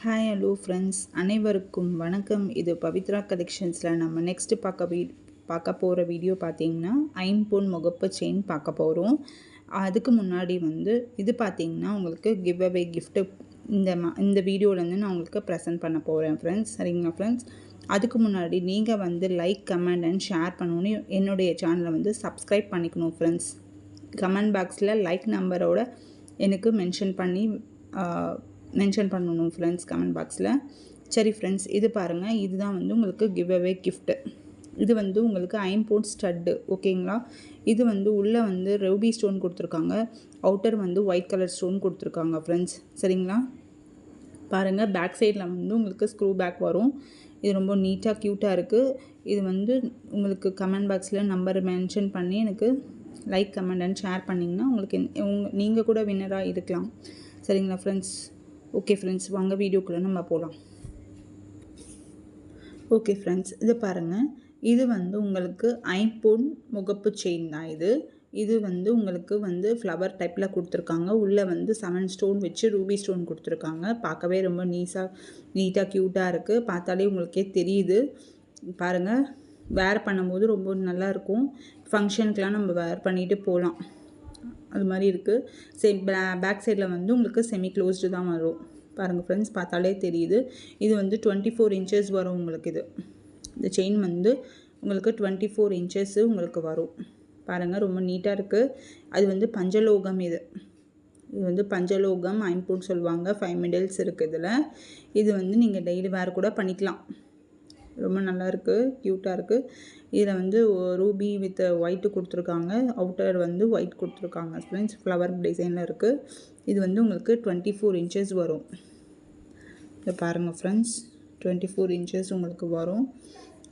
Hi hello friends அனைவருக்கும் வணக்கம். இது பவித்ரா கலெக்ஷன்ஸில் நம்ம நெக்ஸ்ட்டு பார்க்க வீ பார்க்க போகிற வீடியோ பார்த்தீங்கன்னா ஐம்பொன் முகப்பு செயின் பார்க்க போகிறோம் அதுக்கு முன்னாடி வந்து இது பார்த்தீங்கன்னா உங்களுக்கு கிவ் அவே கிஃப்ட்டு இந்த ம இந்த வீடியோலேருந்து நான் உங்களுக்கு ப்ரெசென்ட் பண்ண போகிறேன் ஃப்ரெண்ட்ஸ் சரிங்களா ஃப்ரெண்ட்ஸ் அதுக்கு முன்னாடி நீங்கள் வந்து லைக் கமெண்ட் அண்ட் ஷேர் பண்ணணும் என்னுடைய சேனலை வந்து சப்ஸ்கிரைப் பண்ணிக்கணும் ஃப்ரெண்ட்ஸ் கமெண்ட் பாக்ஸில் லைக் நம்பரோட எனக்கு மென்ஷன் பண்ணி மென்ஷன் பண்ணணும் ஃப்ரெண்ட்ஸ் கமெண்ட் பாக்ஸில் சரி ஃப்ரெண்ட்ஸ் இது பாருங்கள் இதுதான் வந்து உங்களுக்கு கிவ் அவே கிஃப்ட்டு இது வந்து உங்களுக்கு ஐம்போர்ட் ஸ்டட்டு ஓகேங்களா? இது வந்து உள்ளே வந்து ரவுபி ஸ்டோன் கொடுத்துருக்காங்க. அவுட்டர் வந்து ஒயிட் கலர் ஸ்டோன் கொடுத்துருக்காங்க ஃப்ரெண்ட்ஸ் சரிங்களா? பாருங்கள் பேக் சைடில் வந்து உங்களுக்கு ஸ்க்ரூ பேக் வரும். இது ரொம்ப நீட்டாக க்யூட்டாக இருக்குது இது வந்து உங்களுக்கு கமெண்ட் பாக்ஸில் நம்பர் மென்ஷன் பண்ணி எனக்கு லைக் கமெண்ட் அண்ட் ஷேர் பண்ணிங்கன்னா உங்களுக்கு உங்க நீங்கள் கூட வின்னராக இருக்கலாம். சரிங்களா ஃப்ரெண்ட்ஸ் ஓகே ஃப்ரெண்ட்ஸ் வாங்க வீடியோக்குள்ளே நம்ம போகலாம் ஓகே ஃப்ரெண்ட்ஸ் இது பாருங்கள் இது வந்து உங்களுக்கு ஐம்பொன் முகப்பு செயின் தான் இது. இது வந்து உங்களுக்கு வந்து ஃப்ளவர் டைப்பில் கொடுத்துருக்காங்க. உள்ளே வந்து செவன் ஸ்டோன் வச்சு ரூபி ஸ்டோன் கொடுத்துருக்காங்க. பார்க்கவே ரொம்ப நீஸாக நீட்டாக க்யூட்டாக இருக்குது பார்த்தாலே உங்களுக்கே தெரியுது. பாருங்கள் வேர் பண்ணும்போது ரொம்ப நல்லாயிருக்கும் ஃபங்க்ஷனுக்கெலாம் நம்ம வேர் பண்ணிவிட்டு போகலாம் அது மாதிரி இருக்குது செ பேக் சைடில் வந்து உங்களுக்கு செமி க்ளோஸ்டு தான் வரும். பாருங்கள் ஃப்ரெண்ட்ஸ் பார்த்தாலே தெரியுது. இது வந்து டுவெண்ட்டி ஃபோர் இன்ச்சஸ் வரும் உங்களுக்கு இது. இந்த செயின் வந்து உங்களுக்கு டுவெண்ட்டி ஃபோர் இன்ச்சஸ்ஸு உங்களுக்கு வரும். பாருங்கள் ரொம்ப நீட்டாக இருக்குது அது வந்து பஞ்சலோகம் இது. இது வந்து பஞ்சலோகம் ஐம்பூன் சொல்லுவாங்க. ஃபைவ் மிடில்ஸ் இருக்குது இதில். இது வந்து நீங்கள் டெய்லி வேறு கூட பண்ணிக்கலாம். ரொம்ப நல்லா இருக்குது க்யூட்டாக இருக்குது இதில் வந்து ரூபி வித் ஒயிட்டு கொடுத்துருக்காங்க. அவுட்டர் வந்து ஒயிட் கொடுத்துருக்காங்க. ஸ்டூடெண்ட்ஸ் ஃப்ளவர் டிசைனில் இருக்குது இது வந்து உங்களுக்கு டுவெண்ட்டி ஃபோர் இன்ச்சஸ் வரும். இதை பாருங்கள் ஃப்ரெண்ட்ஸ் டுவெண்ட்டி ஃபோர் இன்ச்சஸ் உங்களுக்கு வரும்.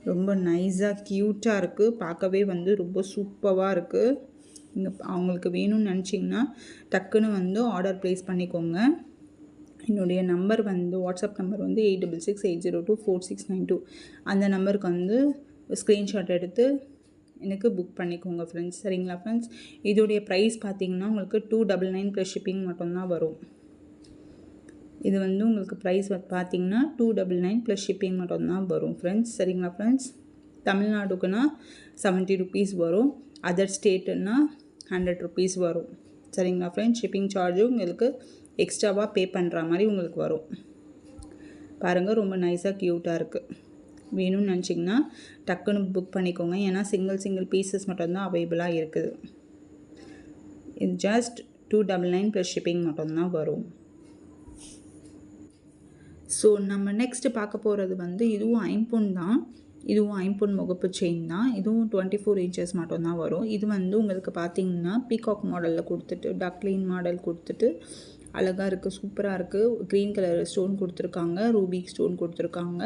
ரொம்ப நைஸாக க்யூட்டாக இருக்குது பார்க்கவே வந்து ரொம்ப சூப்பராக இருக்குது நீங்கள் அவங்களுக்கு வேணும்னு நினச்சிங்கன்னா டக்குன்னு வந்து ஆர்டர் ப்ளேஸ் பண்ணிக்கோங்க. என்னுடைய நம்பர் வந்து வாட்ஸ்அப் நம்பர் வந்து eight double six eight zero two four six nine two அந்த நம்பருக்கு வந்து ஸ்க்ரீன்ஷாட் எடுத்து எனக்கு புக் பண்ணிக்கோங்க ஃப்ரெண்ட்ஸ் சரிங்களா ஃப்ரெண்ட்ஸ் இதோடைய ப்ரைஸ் பார்த்தீங்கன்னா உங்களுக்கு two double nine plus shipping மட்டும்தான் வரும். இது வந்து உங்களுக்கு ப்ரைஸ் பார்த்தீங்கன்னா two double nine plus shipping மட்டும்தான் வரும் ஃப்ரெண்ட்ஸ் சரிங்களா ஃப்ரெண்ட்ஸ் தமிழ்நாடுக்குன்னா செவன்ட்டி ருபீஸ் வரும். அதர் ஸ்டேட்டுன்னா ஹண்ட்ரட் ருபீஸ் வரும். சரிங்களா ஃப்ரெண்ட்ஸ் ஷிப்பிங் சார்ஜும் உங்களுக்கு எக்ஸ்ட்ராவாக பே பண்ணுற மாதிரி உங்களுக்கு வரும். பாருங்கள் ரொம்ப நைஸாக க்யூட்டாக இருக்குது வேணும்னு நினச்சிங்கன்னா டக்குன்னு புக் பண்ணிக்கோங்க. ஏன்னா சிங்கிள் சிங்கிள் பீசஸ் மட்டும்தான் அவைலபிளாக இருக்குது. இது just two double nine plus shipping மட்டும்தான் வரும். ஸோ நம்ம நெக்ஸ்ட்டு பார்க்க போகிறது வந்து இதுவும் ஐம்பொன் தான். இதுவும் ஐம்பொன் முகப்பு செயின் தான். இதுவும் டுவெண்ட்டி ஃபோர் இன்ச்சஸ் மட்டும்தான் வரும். இது வந்து உங்களுக்கு பார்த்தீங்கன்னா பீகாக் மாடலில் கொடுத்துட்டு டக்லீன் மாடல் கொடுத்துட்டு அழகாக இருக்குது சூப்பராக இருக்குது க்ரீன் கலர் ஸ்டோன் கொடுத்துருக்காங்க. ரூபி ஸ்டோன் கொடுத்துருக்காங்க.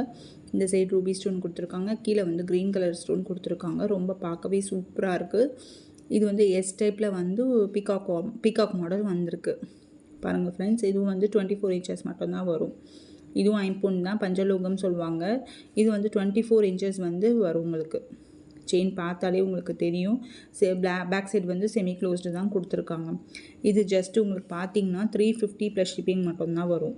இந்த சைடு ரூபி ஸ்டோன் கொடுத்துருக்காங்க. கீழே வந்து க்ரீன் கலர் ஸ்டோன் கொடுத்துருக்காங்க. ரொம்ப பார்க்கவே சூப்பராக இருக்குது இது வந்து எஸ் டைப்பில் வந்து பிகாக் பீகாக் மாடல் வந்திருக்கு. பாருங்கள் ஃப்ரெண்ட்ஸ் இதுவும் வந்து டுவெண்ட்டி ஃபோர் இன்ச்சஸ் மட்டும்தான் வரும். இதுவும் ஐம்பொன் தான் பஞ்சலோகம் சொல்லுவாங்க. இது வந்து டுவெண்ட்டி ஃபோர் இன்ச்சஸ் வந்து வரும் உங்களுக்கு. செயின் பார்த்தாலே உங்களுக்கு தெரியும். செ பிளா பேக் சைடு வந்து செமி க்ளோஸ்டு தான் கொடுத்துருக்காங்க. இது ஜஸ்ட் உங்களுக்கு பார்த்தீங்கன்னா த்ரீ ஃபிஃப்டி ப்ளஸ் ஷிப்பிங் மட்டும்தான் வரும்.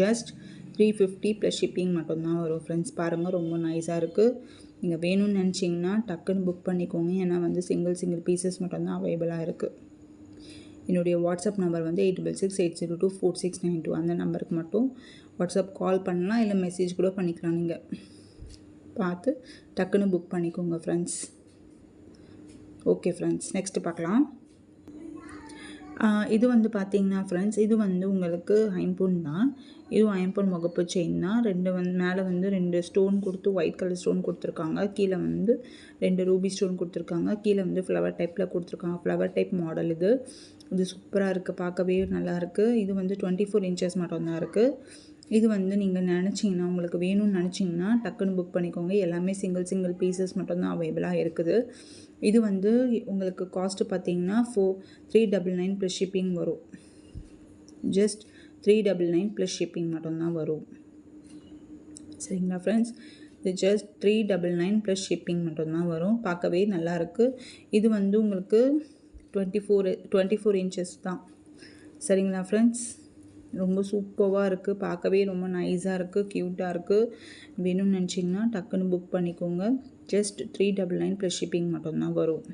Just three fifty plus shipping மட்டும்தான் வரும். ஃப்ரெண்ட்ஸ் பாருங்கள் ரொம்ப நைஸாக இருக்குது நீங்கள் வேணும்னு நினச்சிங்கன்னா டக்குன்னு புக் பண்ணிக்கோங்க. ஏன்னா வந்து சிங்கிள் சிங்கிள் பீசஸ் மட்டும்தான் அவைலபிளாக இருக்குது என்னுடைய வாட்ஸ்அப் நம்பர் வந்து eight double six eight zero two four six nine two அந்த நம்பருக்கு மட்டும் வாட்ஸ்அப் கால் பண்ணலாம் இல்லை மெசேஜ் கூட பண்ணிக்கலாம் நீங்கள் பார்த்து டக்குன்னு புக் பண்ணிக்கோங்க ஃப்ரெண்ட்ஸ் ஓகே ஃப்ரெண்ட்ஸ் நெக்ஸ்ட்டு பார்க்கலாம். இது வந்து பார்த்தீங்கன்னா ஃப்ரெண்ட்ஸ் இது வந்து உங்களுக்கு ஐம்பொன் தான். இதுவும் ஐம்பொன் முகப்பு செயின் தான். ரெண்டு வந்து மேலே வந்து ரெண்டு ஸ்டோன் கொடுத்து ஒயிட் கலர் ஸ்டோன் கொடுத்துருக்காங்க. கீழே வந்து ரெண்டு ரூபி ஸ்டோன் கொடுத்துருக்காங்க. கீழே வந்து ஃப்ளவர் டைப்பில் கொடுத்துருக்காங்க. ஃப்ளவர் டைப் மாடல் இது. இது சூப்பராக இருக்குது பார்க்கவே நல்லாயிருக்கு இது வந்து டுவெண்ட்டி ஃபோர் இன்ச்சஸ் மட்டும்தான் இருக்குது இது வந்து நீங்கள் நினச்சிங்கன்னா உங்களுக்கு வேணும்னு நினச்சிங்கன்னா டக்குன்னு புக் பண்ணிக்கோங்க. எல்லாமே சிங்கிள் சிங்கிள் பீசஸ் மட்டும்தான் அவைலபிளாக இருக்குது. இது வந்து உங்களுக்கு காஸ்ட்டு பார்த்தீங்கன்னா four three double nine plus shipping வரும். Just three double nine plus shipping மட்டும்தான் வரும். சரிங்களா ஃப்ரெண்ட்ஸ் இது just three double nine plus shipping மட்டும்தான் வரும். பார்க்கவே நல்லாயிருக்கு இது வந்து உங்களுக்கு twenty four twenty four inches தான். சரிங்களா ஃப்ரெண்ட்ஸ் ரொம்ப சூப்பராக இருக்குது பார்க்கவே ரொம்ப நைஸாக இருக்குது க்யூட்டாக இருக்குது வேணும்னு நினச்சிங்கன்னா டக்குன்னு புக் பண்ணிக்கோங்க. Just three double nine plus shipping மட்டும்தான் வரும்.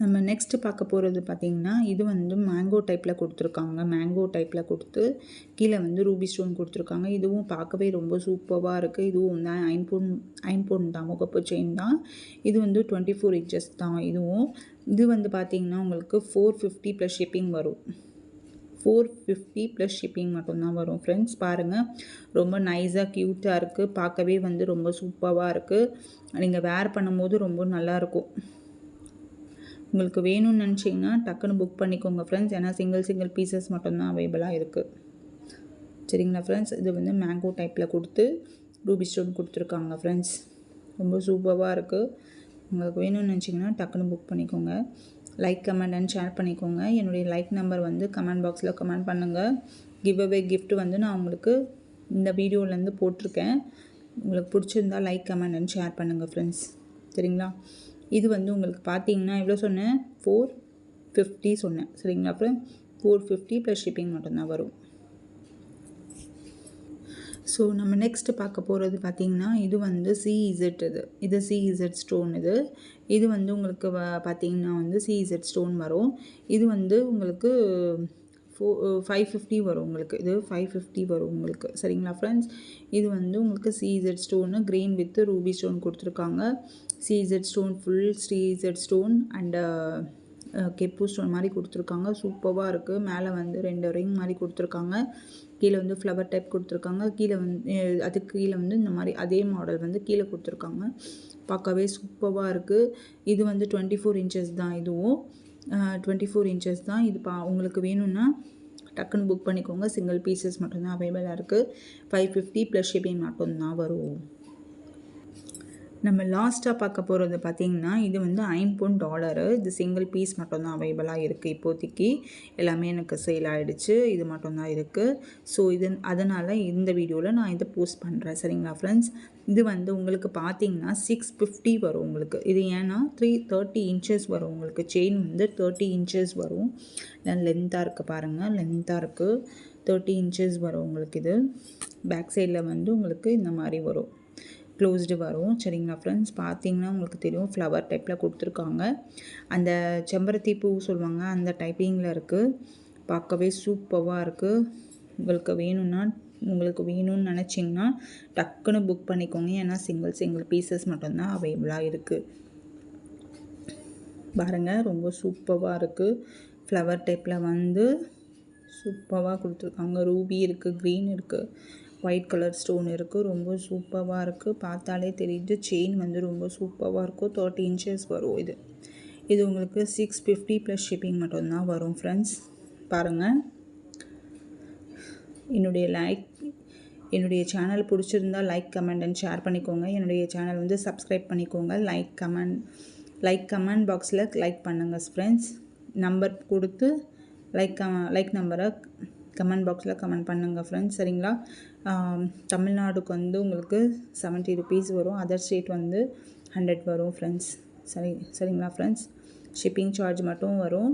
நம்ம நெக்ஸ்ட்டு பார்க்க போகிறது பார்த்திங்கன்னா இது வந்து மேங்கோ டைப்பில் கொடுத்துருக்காங்க. மேங்கோ டைப்பில் கொடுத்து கீழே வந்து ரூபி ஸ்டோன் கொடுத்துருக்காங்க. இதுவும் பார்க்கவே ரொம்ப சூப்பராக இருக்குது இதுவும் தான் ஐம்பொன் ஐம்பொன் தான் முகப்பு செயின் தான். இது வந்து டுவெண்ட்டி ஃபோர் இன்ச்சஸ் தான். இதுவும் இது வந்து பார்த்திங்கன்னா உங்களுக்கு ஃபோர் ஃபிஃப்டி ப்ளஸ் ஷிப்பிங் வரும். ஃபோர் ஃபிஃப்டி ப்ளஸ் ஷிப்பிங் மட்டும்தான் வரும். ஃப்ரெண்ட்ஸ் பாருங்கள் ரொம்ப நைஸாக க்யூட்டாக இருக்குது பார்க்கவே வந்து ரொம்ப சூப்பராக இருக்குது நீங்கள் வேர் பண்ணும்போது ரொம்ப நல்லாயிருக்கும் உங்களுக்கு வேணும்னு நினச்சிங்கன்னா டக்குன்னு புக் பண்ணிக்கோங்க ஃப்ரெண்ட்ஸ் ஏன்னா சிங்கிள் சிங்கிள் பீசஸ் மட்டும்தான் அவைலபிளாக இருக்குது சரிங்களா ஃப்ரெண்ட்ஸ் இது வந்து மேங்கோ டைப்பில் கொடுத்து ரூபி ஸ்டோன் கொடுத்துருக்காங்க ஃப்ரெண்ட்ஸ் ரொம்ப சூப்பராக இருக்குது உங்களுக்கு வேணும்னு நினச்சிங்கன்னா டக்குன்னு புக் பண்ணிக்கோங்க. லைக் கமெண்ட் அண்ட் ஷேர் பண்ணிக்கோங்க. என்னுடைய லைக் நம்பர் வந்து கமெண்ட் பாக்ஸில் கமெண்ட் பண்ணுங்கள் கிவ் அவே கிஃப்ட் வந்து நான் உங்களுக்கு இந்த வீடியோலேருந்து போட்டிருக்கேன். உங்களுக்கு பிடிச்சிருந்தா லைக் கமெண்ட் அண்ட் ஷேர் பண்ணுங்கள் ஃப்ரெண்ட்ஸ் சரிங்களா? இது வந்து உங்களுக்கு பார்த்தீங்கன்னா எவ்வளோ சொன்னேன்? ஃபோர் ஃபிஃப்டி சொன்னேன். சரிங்களா அப்புறம் ஃபோர் ஃபிஃப்டி ப்ளஸ் ஷிப்பிங் மட்டும்தான் வரும். ஸோ நம்ம நெக்ஸ்ட்டு பார்க்க போகிறது பார்த்திங்கன்னா இது வந்து சிஇசெட் இது. இது சிஇசெட் ஸ்டோன் இது. இது வந்து உங்களுக்கு பார்த்திங்கன்னா வந்து சிஇசெட் ஸ்டோன் வரும். இது வந்து உங்களுக்கு ஃபோ ஃபைவ் ஃபிஃப்டி வரும் உங்களுக்கு. இது ஃபைவ் ஃபிஃப்டி வரும் உங்களுக்கு. சரிங்களா ஃப்ரெண்ட்ஸ் இது வந்து உங்களுக்கு CZ stone green with ruby stone கொடுத்துருக்காங்க. CZ stone full CZ stone and கெப்பு stone மாதிரி கொடுத்துருக்காங்க. சூப்பராக இருக்குது மேலே வந்து ரெண்டு ரிங் மாதிரி கொடுத்துருக்காங்க. கீழே வந்து ஃப்ளவர் டைப் கொடுத்துருக்காங்க. கீழே வந்து அதுக்கு கீழே வந்து இந்த மாதிரி அதே மாடல் வந்து கீழே கொடுத்துருக்காங்க. பார்க்கவே சூப்பராக இருக்குது இது வந்து டுவெண்ட்டி ஃபோர் இன்ச்சஸ் தான் இதுவும். டுவெண்ட்டி ஃபோர் இன்ச்சஸ் தான். இது பா உங்களுக்கு வேணும்னா டக்குன்னு புக் பண்ணிக்கோங்க. சிங்கிள் பீசஸ் மட்டும்தான் அவைலபிளாக இருக்குது ஃபைவ் ஃபிஃப்டி ப்ளஸ் ஷிப்பிங் மட்டும்தான் வரும். நம்ம லாஸ்ட்டாக பார்க்க போகிறது பார்த்திங்கன்னா இது வந்து ஐம்பொன் டாலரு இது சிங்கிள் பீஸ் மட்டும்தான் அவைலபிளாக இருக்குது இப்போதைக்கு. எல்லாமே எனக்கு சேல் ஆகிடுச்சு இது மட்டும்தான் இருக்குது ஸோ இது அதனால் இந்த வீடியோவில் நான் இதை போஸ்ட் பண்ணுறேன் சரிங்களா ஃப்ரெண்ட்ஸ் இது வந்து உங்களுக்கு பார்த்தீங்கன்னா சிக்ஸ் ஃபிஃப்டி வரும் உங்களுக்கு. இது ஏன்னா த்ரீ தேர்ட்டி இன்ச்சஸ் வரும் உங்களுக்கு. செயின் வந்து தேர்ட்டி இன்ச்சஸ் வரும். லென்த்தாக இருக்குது பாருங்கள் லென்த்தாக இருக்குது தேர்ட்டி இன்ச்சஸ் வரும் உங்களுக்கு இது. பேக் சைடில் வந்து உங்களுக்கு இந்த மாதிரி வரும். க்ளோஸ்டு வரும். சரிங்களா ஃப்ரெண்ட்ஸ் பார்த்தீங்கன்னா உங்களுக்கு தெரியும் ஃப்ளவர் டைப்பில் கொடுத்துருக்காங்க. அந்த செம்பருத்தி பூ சொல்லுவாங்க அந்த டைப்பிங்கில் இருக்குது பார்க்கவே சூப்பராக இருக்குது உங்களுக்கு வேணும்னா உங்களுக்கு வேணும்னு நினச்சிங்கன்னா டக்குன்னு புக் பண்ணிக்கோங்க. ஏன்னா சிங்கிள் சிங்கிள் பீசஸ் மட்டும்தான் அவைலபிளாக இருக்குது பாருங்கள் ரொம்ப சூப்பராக இருக்குது ஃப்ளவர் டைப்பில் வந்து சூப்பராக கொடுத்துருக்காங்க. ரூபி இருக்குது க்ரீன் இருக்குது ஒயிட் கலர் ஸ்டோன் இருக்குது ரொம்ப சூப்பராக இருக்குது பார்த்தாலே தெரியுது. செயின் வந்து ரொம்ப சூப்பராக இருக்கும். தேர்ட்டி இன்ச்சஸ் வரும் இது. இது உங்களுக்கு சிக்ஸ் ஃபிஃப்டி ப்ளஸ் ஷிப்பிங் மட்டும்தான் வரும் ஃப்ரெண்ட்ஸ் பாருங்கள் என்னுடைய லைக் என்னுடைய சேனல் பிடிச்சிருந்தா லைக் கமெண்ட் அண்ட் ஷேர் பண்ணிக்கோங்க. என்னுடைய சேனல் வந்து சப்ஸ்கிரைப் பண்ணிக்கோங்க. லைக் கமெண்ட் லைக் கமெண்ட் பாக்ஸில் லைக் பண்ணுங்கள் ஃப்ரெண்ட்ஸ் நம்பர் கொடுத்து லைக் லைக் நம்பரை கமெண்ட் பாக்ஸில் கமெண்ட் பண்ணுங்கள் ஃப்ரெண்ட்ஸ் சரிங்களா? தமிழ்நாடுக்கு வந்து உங்களுக்கு செவன்ட்டி ருபீஸ் வரும். அதர் ஸ்டேட் வந்து ஹண்ட்ரட் வரும் ஃப்ரெண்ட்ஸ் சரி சரிங்களா ஃப்ரெண்ட்ஸ் ஷிப்பிங் சார்ஜ் மட்டும் வரும்.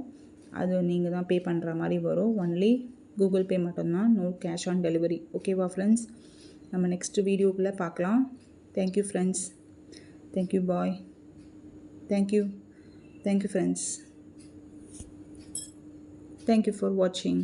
அது நீங்கள் தான் பே பண்ணுற மாதிரி வரும். ஒன்லி கூகுள் பே மட்டும்தான். நோ கேஷ் ஆன் டெலிவரி ஓகேவா ஃப்ரெண்ட்ஸ் நம்ம நெக்ஸ்ட் வீடியோக்குள்ளே பார்க்கலாம். Thank you friends thank you bye thank you thank you friends thank you for வாட்சிங்